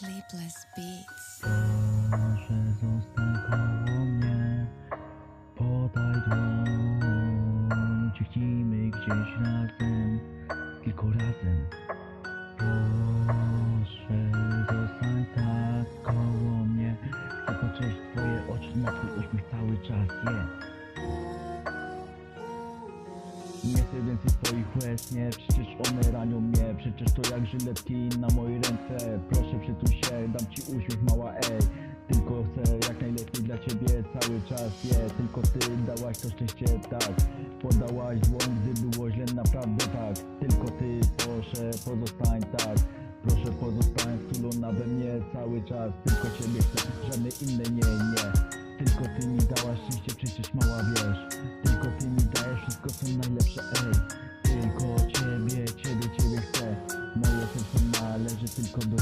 Sleepless Beats. Proszę koło mnie Podaj dłoń Ciechnijmy gdzieś razem Tylko razem. Proszę tak koło mnie. Chcę patrzeć twoje oczy Na twój cały czas, yeah nie chcę więcej twoich łez, nie Przecież one ranią mnie. Przecież to jak żyletki na mojej ręce. Proszę przytul się, dam ci uśmiech mała ej. Tylko chcę jak najlepiej dla ciebie cały czas Je, tylko ty dałaś to szczęście tak. Podałaś dłoń, gdy było źle naprawdę tak. Tylko ty proszę pozostań tak. Proszę pozostań wtulona we mnie cały czas. Tylko ciebie chcę, żadne inne nie, nie. Tylko ty mi dałaś szczęście, tylko do